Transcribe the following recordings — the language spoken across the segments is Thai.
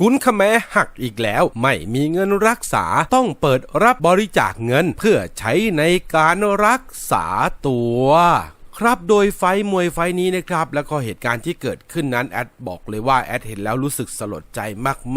กุนขแมหักอีกแล้ว ไม่มีเงินรักษาต้องเปิดรับบริจาคเงินเพื่อใช้ในการรักษาตัว ครับโดยไฟมวยไฟนี้นะครับ แล้วก็เหตุการณ์ที่เกิดขึ้นนั้นแอดบอกเลยว่าแอดเห็นแล้วรู้สึกสลดใจ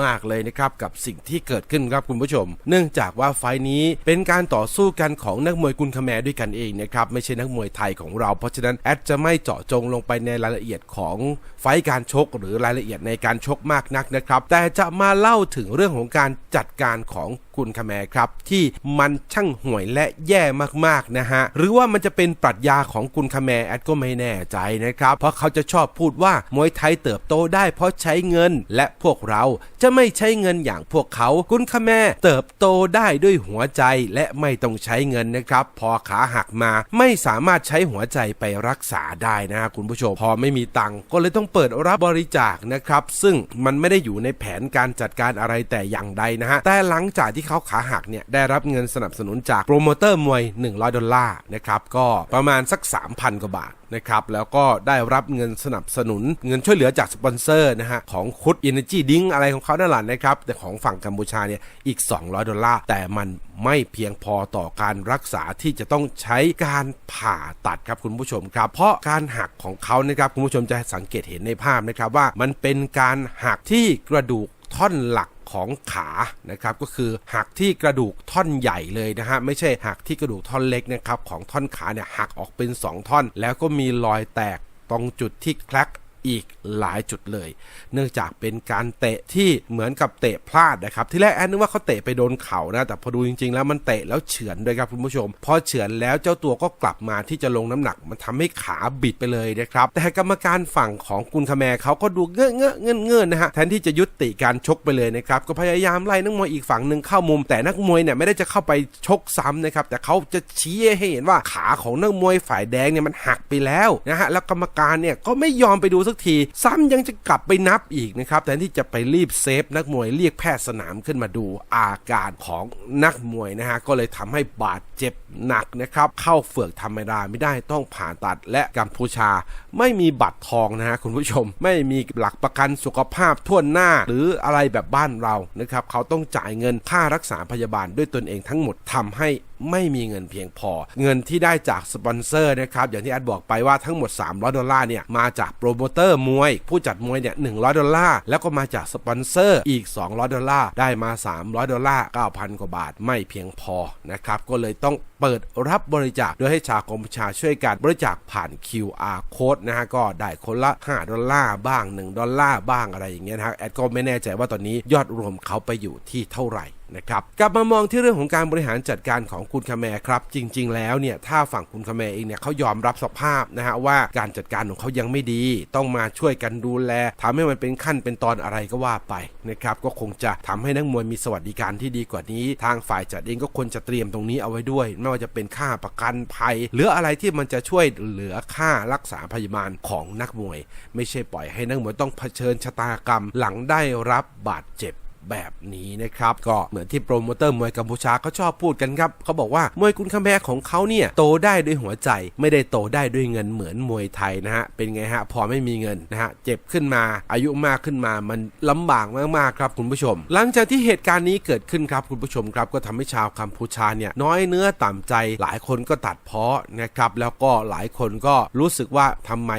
มาก ๆ เลยนะครับกับสิ่งที่เกิดขึ้นครับคุณผู้ชม เนื่องจากว่าไฟนี้เป็นการต่อสู้กันของนักมวยกุนคแมด้วยกันเองนะครับไม่ใช่นักมวยไทยของเราเพราะฉะนั้นแอดจะไม่เจาะจงลงไปในรายละเอียดของไฟการชก หรือรายละเอียดในการชกมากนักนะครับแต่จะมาเล่าถึงเรื่องของการจัดการของ กุนคแมครับ ที่มันช่างห่วยและแย่มากๆนะฮะ หรือว่ามันจะเป็นปรัชญาของกุนคแมแอดก็ไม่แน่ใจนะครับ เพราะเขาจะชอบพูดว่ามวยไทยเติบโตได้เพราะใช้เงิน และพวกเราจะไม่ใช้เงินอย่างพวกเขากุนคแมเติบโตได้ด้วยหัวใจและไม่ต้องใช้เงินนะครับ พอขาหักมาไม่สามารถใช้หัวใจไปรักษาได้นะฮะคุณผู้ชมพอไม่มีตังก็เลยต้องเปิดรับบริจาคนะครับ ซึ่งมันไม่ได้อยู่ในแผนการจัดการอะไรแต่อย่างใดนะฮะแต่หลังจากที่เขาขาหักเนี่ยได้รับเงินสนับสนุนจากโปรโมเตอร์มวย 100 ดอลลาร์นะครับก็ประมาณสัก 3,000 กว่าบาทนะครับแล้วก็ได้รับเงินสนับสนุนเงินช่วยเหลือจากสปอนเซอร์นะฮะของคุดอินเนจีดิ้งอะไรของเขานั่นแหละนะครับ แต่ของฝั่งกัมพูชาเนี่ยอีก 200 ดอลลาร์แต่มันไม่เพียงพอต่อการรักษาที่จะต้องใช้การผ่าตัดครับคุณผู้ชมครับ เพราะการหักของเขานะครับคุณผู้ชมจะสังเกตเห็นในภาพนะครับว่ามันเป็นการหักที่กระดูกท่อนหลัก ของขานะครับก็คือหักที่กระดูกท่อนใหญ่เลยนะฮะไม่ใช่หักที่กระดูกท่อนเล็กนะครับของท่อนขาเนี่ยหักออกเป็น 2 ท่อน แล้วก็มีรอยแตกตรงจุดที่แคลก อีกหลายจุดเลย เนื่องจากเป็นการเตะที่เหมือนกับเตะพลาดนะครับ ที่แรกแอนนึกว่าเขาเตะไปโดนเข่านะ แต่พอดูจริงๆ แล้วมันเตะแล้วเฉือนด้วยครับคุณผู้ชม พอเฉือนแล้วเจ้าตัวก็กลับมาที่จะลงน้ำหนัก มันทำให้ขาบิดไปเลยนะครับ แต่กรรมการฝั่งของกุนคาแมเขาก็ดูเงอะเงอะเงื่อนเงื่อนนะฮะ แทนที่จะยุติการชกไปเลยนะครับ ก็พยายามไล่นักมวยอีกฝั่งหนึ่งเข้ามุม แต่นักมวยเนี่ยไม่ได้จะเข้าไปชกซ้ำนะครับ แต่เขาจะชี้ให้เห็นว่าขาของนักมวยฝ่ายแดงเนี่ยมันหักไปแล้วนะฮะ แล้วกรรมการเนี่ยก็ไม่ยอมไปดูสกที ซ้ำยังจะกลับไปนับอีกนะครับแทนที่จะไปรีบเซฟนักมวยเรียกแพทย์สนามขึ้นมาดูอาการของนักมวยนะฮะก็เลยทำให้บาดเจ็บหนักนะครับเข้าเฝือกธรรมดาไม่ได้ต้องผ่าตัดและกัมพูชา ไม่มีบัตรทองนะฮะคุณผู้ชม ไม่มีหลักประกันสุขภาพทั่วหน้า หรืออะไรแบบบ้านเรานะครับเขาต้องจ่ายเงินค่ารักษาพยาบาลด้วยตนเองทั้งหมดทำให้ ไม่มีเงินเพียงพอ เงินที่ได้จากสปอนเซอร์นะครับอย่างที่แอดบอกไปว่าทั้งหมด 300 ดอลลาร์เนี่ยมาจากโปรโมเตอร์มวย ผู้จัดมวยเนี่ย100 ดอลลาร์แล้วก็มาจากสปอนเซอร์อีก 200 ดอลลาร์ได้มา 300 ดอลลาร์ 9,000 กว่าบาทไม่เพียงพอนะครับก็เลยต้องเปิดรับบริจาคโดยให้ชาวกัมพูชาช่วยกันบริจาคผ่าน QR code นะฮะก็ได้คนละ 5 ดอลลาร์บ้าง 1 ดอลลาร์บ้างอะไรอย่างเงี้ยนะฮะแอดก็ไม่แน่ใจว่าตอนนี้ยอดรวมเขาไปอยู่ที่เท่าไหร่ นะครับกลับมามองที่เรื่องของการบริหารจัดการของคุณคาแมครับจริง ๆ แล้วเนี่ยถ้าฝั่งคุณคาแมเองเนี่ยเขายอมรับสภาพนะฮะว่าการจัดการของเขายังไม่ดี ต้องมาช่วยกันดูแลทำให้มันเป็นขั้นเป็นตอนอะไรก็ว่าไปนะครับก็คงจะทำให้นักมวยมีสวัสดิการที่ดีกว่านี้ ทางฝ่ายจัดเองก็ควรจะเตรียมตรงนี้เอาไว้ด้วย ไม่ว่าจะเป็นค่าประกันภัย หรืออะไรที่มันจะช่วยเหลือค่ารักษาพยาบาลของนักมวย ไม่ใช่ปล่อยให้นักมวยต้องเผชิญชะตากรรม หลังได้รับบาดเจ็บ แบบนี้นะครับ ก็เหมือนที่โปรโมเตอร์มวยกัมพูชาเขาชอบพูดกันครับ เขาบอกว่ามวยคุณคำแพของเขาเนี่ย โตได้ด้วยหัวใจ ไม่ได้โตได้ด้วยเงินเหมือนมวยไทยนะฮะ เป็นไงฮะ พอไม่มีเงินนะฮะ เจ็บขึ้นมา อายุมากขึ้นมา มันลำบากมากๆครับคุณผู้ชม หลังจากที่เหตุการณ์นี้เกิดขึ้นครับคุณผู้ชมครับ ก็ทำให้ชาวกัมพูชาเนี่ยน้อยเนื้อต่ำใจ หลายคนก็ตัดเพ้อนะครับ แล้วก็หลายคนก็รู้สึกว่าทำไม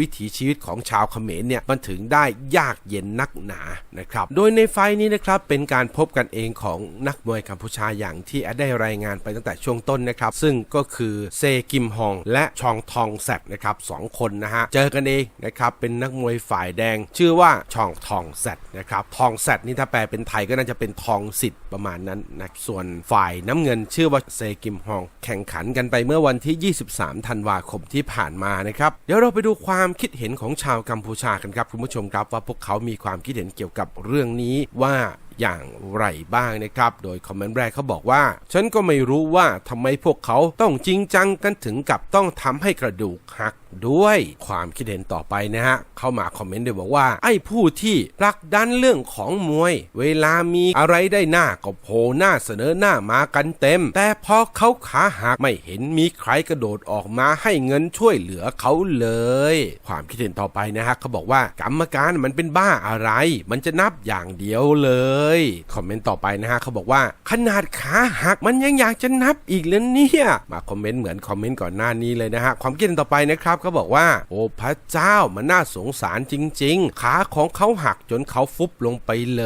วิถีชีวิตของชาวเขมรเนี่ยมันถึงได้ยากเย็นนักหนานะครับ โดยในไฟนี้นะครับเป็นการพบกันเองของนักมวยกัมพูชาอย่างที่แอดได้รายงานไปตั้งแต่ช่วงต้นนะครับ ซึ่งก็คือเซกิมฮองและชองทองแซดนะครับสองคนนะฮะเจอกันเองนะครับเป็นนักมวยฝ่ายแดง ชื่อว่าชองทองแซดนะครับทองแซดนี่ถ้าแปลเป็นไทยก็น่าจะเป็นทองสิทธิ์ประมาณนั้นนะส่วนฝ่ายน้ำเงินชื่อว่าเซกิมฮอง แข่งขันกันไปเมื่อวันที่ 23 ธันวาคมที่ผ่านมานะครับเดี๋ยวเราไปดูความความคิดเห็นของชาวกัมพูชากันครับคุณผู้ชมครับว่าพวกเขามีความคิดเห็นเกี่ยวกับเรื่องนี้ว่า อย่างไรบ้างนะครับ โดยคอมเมนต์แรกเขาบอกว่า ฉันก็ไม่รู้ว่าทำไมพวกเขาต้องจริงจังกันถึงกับต้องทำให้กระดูกหักด้วยความคิดเห็นต่อไปนะฮะ เข้ามาคอมเมนต์ด้วยบอกว่า ไอ้ผู้ที่ผลักดันเรื่องของมวย เวลามีอะไรได้หน้าก็โผล่หน้าเสนอหน้ามากันเต็ม แต่พอเขาขาหักไม่เห็นมีใครกระโดดออกมาให้เงินช่วยเหลือเขาเลย ความคิดเห็นต่อไปนะฮะเขาบอกว่ากรรมการมันเป็นบ้าอะไร มันจะนับอย่างเดียวเลยคอมเมนต์ต่อไปนะฮะเขาบอกว่า ขนาดขาหักมันยังอยากจะนับอีกเลยเนี่ยมาคอมเมนต์เหมือนคอมเมนต์ก่อนหน้านี้เลยนะฮะความคิดเห็นต่อไปนะครับเขาบอกว่า โอ้พระเจ้ามันน่าสงสารจริง ๆ ขาของเขาหักจนเขาฟุบลงไปเล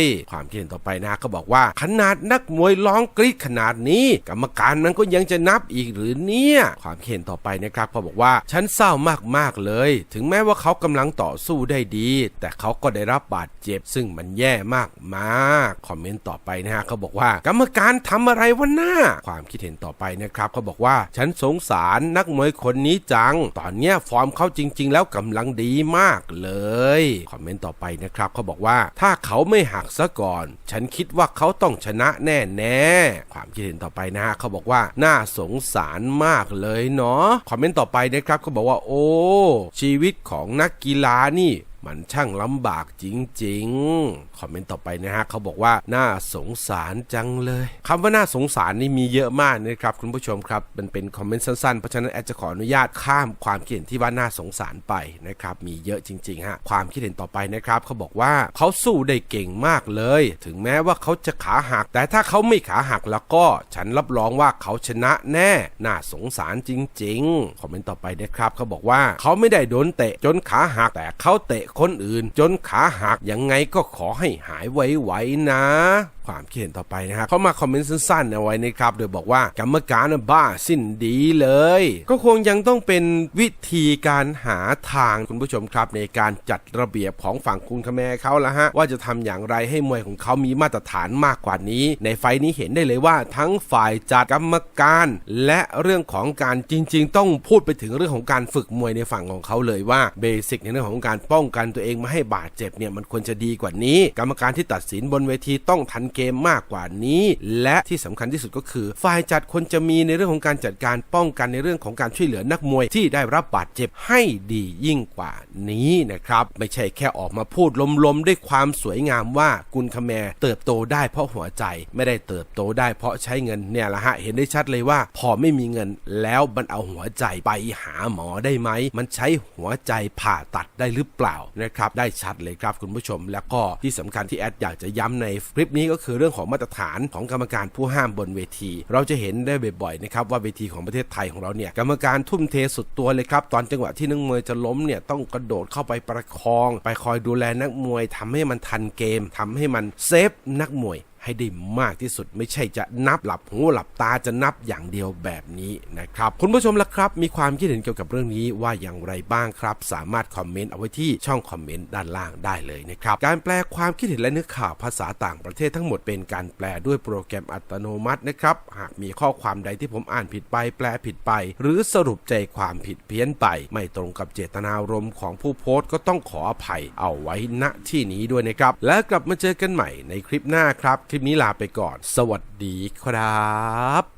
ย ความคิดเห็นต่อไปนะเขาบอกว่า ขนาดนักมวยร้องกรีดขนาดนี้ กรรมการมันก็ยังจะนับอีกหรือเนี่ยความคิดเห็นต่อไปนะครับเขาบอกว่าฉันเศร้ามากๆเลย ถึงแม้ว่าเขากำลังต่อสู้ได้ดี แต่เขาก็ได้รับบาดเจ็บซึ่งมันแย่มากมากคอมเมนต์ต่อไปนะฮะเขาบอกว่ากรรมการทำอะไรวะหน้า ความคิดเห็นต่อไปนะครับเขาบอกว่าฉันสงสารนักมวยคนนี้จัง ตอนเนี้ยฟอร์มเขาจริง ๆ แล้วกำลังดีมากเลยคอมเมนต์ต่อไปนะครับเขาบอกว่าถ้าเขาไม่หักซะก่อน ฉันคิดว่าเขาต้องชนะแน่แน่ๆความคิดเห็นต่อไปนะฮะเขาบอกว่าน่าสงสารมากเลยเนาะคอมเมนต์ต่อไปนะครับเขาบอกว่าโอ้ชีวิตของนักกีฬานี่ มันช่างลำบากจริงๆ คอมเมนต์ต่อไปนะฮะเขาบอกว่าน่าสงสารจังเลยคำว่าน่าสงสารนี่มีเยอะมากนะครับคุณผู้ชมครับ มันเป็นคอมเมนต์สั้นๆ เพราะฉะนั้นแอดจะขออนุญาตข้ามความคิดเห็นที่ว่าน่าสงสารไปนะครับมีเยอะจริงๆฮะความคิดเห็นต่อไปนะครับเขาบอกว่าเขาสู้ได้เก่งมากเลย ถึงแม้ว่าเขาจะขาหัก แต่ถ้าเขาไม่ขาหักแล้วก็ ฉันรับรองว่าเขาชนะแน่น่าสงสารจริงๆคอมเมนต์ต่อไปนะครับเขาบอกว่าเขาไม่ได้โดนเตะจนขาหักแต่เขาเตะคนอื่น จนขาหักยังไงก็ขอให้หายไวๆนะ ความคิดเห็นต่อไปนะฮะเขามาคอมเมนต์สั้นๆเอาไว้นะครับโดยบอกว่ากรรมการบ้าสิ้นดีเลย ก็คงยังต้องเป็นวิธีการหาทางคุณผู้ชมครับ ในการจัดระเบียบของฝั่งคุณคแมเขาละฮะว่าจะทำอย่างไรให้มวยของเขามีมาตรฐานมากกว่านี้ ในไฟล์นี้เห็นได้เลยว่าทั้งฝ่ายจัดกรรมการ และเรื่องของการจริง ๆ ต้องพูดไปถึงเรื่องของการฝึกมวยในฝั่งของเขาเลยว่าเบสิกในเรื่องของการป้องกันตัวเองไม่ให้บาดเจ็บเนี่ยมันควรจะดีกว่านี้ กรรมการที่ตัดสินบนเวทีต้องทันเกมมากกว่านี้ และที่สำคัญที่สุดก็คือ ฝ่ายจัดควรจะมีในเรื่องของการจัดการป้องกันในเรื่องของการช่วยเหลือนักมวยที่ได้รับบาดเจ็บให้ดียิ่งกว่านี้นะครับ ไม่ใช่แค่ออกมาพูดลมๆด้วยความสวยงามว่ากุลคแมเติบโตได้เพราะหัวใจไม่ได้เติบโตได้เพราะใช้เงินเนี่ยละฮะเห็นได้ชัดเลยว่า พอไม่มีเงินแล้วมันเอาหัวใจไปหาหมอได้ไหม มันใช้หัวใจผ่าตัดได้หรือเปล่านะครับ ได้ชัดเลยครับคุณผู้ชม แล้วก็ที่สำคัญที่แอดอยากจะย้ำในคลิปนี้ก็คือเรื่องของมาตรฐานของกรรมการผู้ห้ามบนเวที เราจะเห็นได้บ่อยๆนะครับว่าเวทีของประเทศไทยของเราเนี่ยกรรมการทุ่มเทสุดตัวเลยครับตอนจังหวะที่นักมวยจะล้มเนี่ยต้องกระโดดเข้าไปประคอง ไปคอยดูแลนักมวยทำให้มันทันเกมทำให้มันเซฟนักมวย ให้ได้มากที่สุดไม่ใช่จะนับหลับหูหลับตาจะนับอย่างเดียวแบบนี้นะครับคุณผู้ชมล่ะครับ มีความคิดเห็นเกี่ยวกับเรื่องนี้ว่าอย่างไรบ้างครับ สามารถคอมเมนต์เอาไว้ที่ช่องคอมเมนต์ด้านล่างได้เลยนะครับการแปลความคิดเห็นและเนื้อข่าวภาษาต่างประเทศทั้งหมดเป็นการแปลด้วยโปรแกรมอัตโนมัตินะครับหากมีข้อความใดที่ผมอ่านผิดไป แปลผิดไป หรือสรุปใจความผิดเพี้ยนไป ไม่ตรงกับเจตนารมณ์ของผู้โพสต์ก็ต้องขออภัยเอาไว้ณที่นี้ด้วยนะครับ แล้วกลับมาเจอกันใหม่ในคลิปหน้าครับคลิปนี้ลาไปก่อน สวัสดีครับ